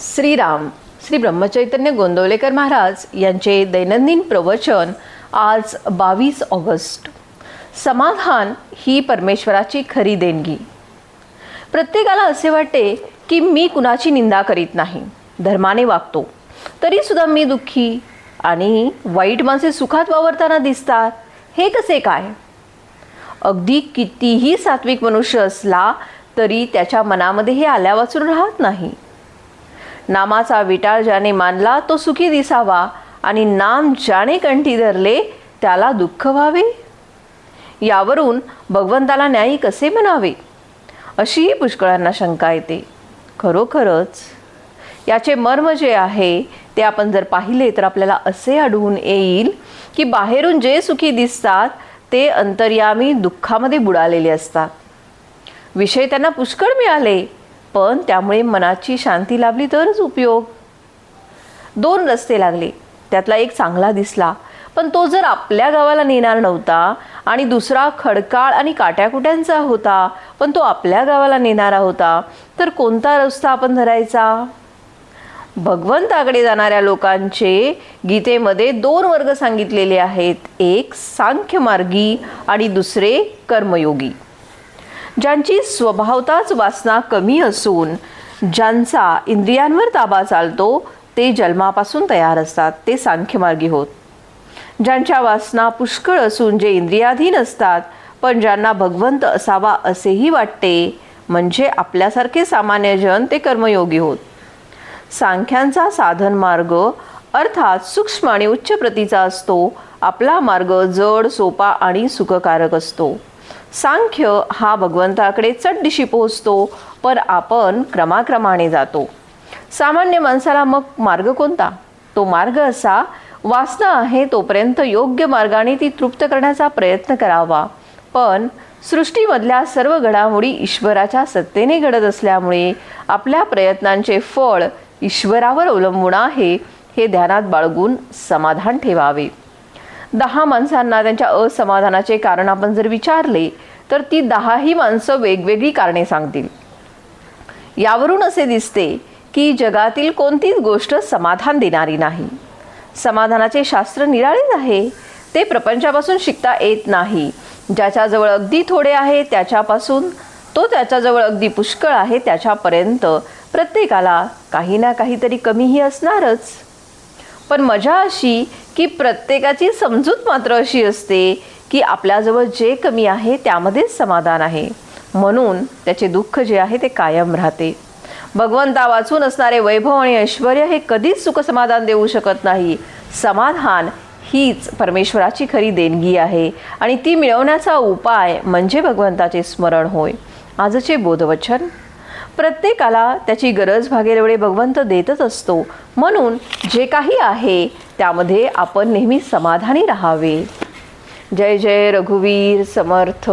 श्रीराम श्री ब्रह्मचैतन्य गोंदवलेकर महाराज यांचे दैनंदिन प्रवचन आज बावीस ऑगस्ट. समाधान ही परमेश्वराची खरी देणगी. प्रत्येकाला असे वाटते की मी कुणाची निंदा करीत नाही धर्माने वागतो. तरीसुद्धा मी दुःखी आणि वाईट माणसे सुखात वावरताना दिसतात हे कसे काय? अगदी कितीही सात्विक मनुष्य असला तरी त्याच्या मनामध्ये हे आल्या वाचून राहत नाही. नामाचा विटाळ ज्याने मानला तो सुखी दिसावा. आणि नाम ज्याने कंठी धरले त्याला दुःख व्हावे? यावरून भगवंताला न्यायी कसे म्हणावे? अशीही पुष्कळांना शंका येते. खरोखरच याचे मर्म जे आहे ते आपण जर पाहिले तर आपल्याला असे आढळून येईल की बाहेरून जे सुखी दिसतात ते अंतर्यामी दुःखामध्ये बुडालेले असतात. विषय त्यांना पुष्कळ मिळाले. पण त्यामुळे मनाची शांती लाभली तरच उपयोग. दोन रस्ते लागले. त्यातला एक चांगला दिसला. पण तो जर आपल्या गावाला नेणार नव्हता आणि दुसरा खडकाळ आणि काट्याकुट्यांचा होता पण तो आपल्या गावाला नेणारा होता तर कोणता रस्ता आपण धरायचा? भगवंताकडे जाणाऱ्या लोकांचे गीतेमध्ये दोन वर्ग सांगितलेले आहेत. एक सांख्यमार्गी आणि दुसरे कर्मयोगी. ज्यांची स्वभावताच वासना कमी असून ज्यांचा इंद्रियांवर ताबा चालतो ते जन्मापासून तयार असतात ते सांख्यमार्गी होत. ज्यांच्या वासना पुष्कळ असून जे इंद्रियाधीन असतात पण ज्यांना भगवंत असावा असेही वाटते म्हणजे आपल्यासारखे सामान्य जन ते कर्मयोगी होत. सांख्यांचा साधन मार्ग अर्थात सूक्ष्म आणि उच्च प्रतीचा असतो आपला मार्ग जड सोपा आणि सुखकारक असतो. सांख्य हा भगवंताकडे चटदिशी पोहोचतो पण आपण क्रमाक्रमाने जातो. सामान्य माणसाला मग मार्ग कोणता? तो मार्ग असा वासना आहे तोपर्यंत योग्य मार्गाने ती तृप्त करण्याचा प्रयत्न करावा. पण सृष्टीमधल्या सर्व घडामोडी ईश्वराच्या सत्तेने घडत असल्यामुळे आपल्या प्रयत्नांचे फळ ईश्वरावर अवलंबून आहे हे ध्यानात बाळगून समाधान ठेवावे. दहा माणसांना त्यांच्या असमाधानाचे कारण आपण जर विचारले तर ती दहाही माणसं वेगवेगळी कारणे सांगतील. यावरून असे दिसते की जगातील कोणतीच गोष्ट समाधान देणारी नाही. समाधानाचे शास्त्र निराळेच आहे. ते प्रपंचापासून शिकता येत नाही. ज्याच्याजवळ अगदी थोडे आहे त्याच्यापासून तो त्याच्याजवळ अगदी पुष्कळ आहे त्याच्यापर्यंत प्रत्येकाला काही ना काहीतरी कमीही असणारच. पण मजा अशी की प्रत्येकाची समजूत मात्र अशी असते की आपल्याजवळ जे कमी आहे त्यामध्येच समाधान आहे. म्हणून त्याचे दुःख जे आहे ते कायम राहते. भगवंता वाचून असणारे वैभव आणि ऐश्वर हे कधीच सुखसमाधान देऊ शकत नाही. समाधान हीच परमेश्वराची खरी देणगी आहे आणि ती मिळवण्याचा उपाय म्हणजे भगवंताचे स्मरण होय. आजचे बोधवचन. प्रत्येकाला त्याची गरज भागेल एवढे भगवंत देतच असतो. म्हणून जे काही आहे त्यामध्ये आपण नेहमी समाधानी राहावे. जय जय रघुवीर समर्थ.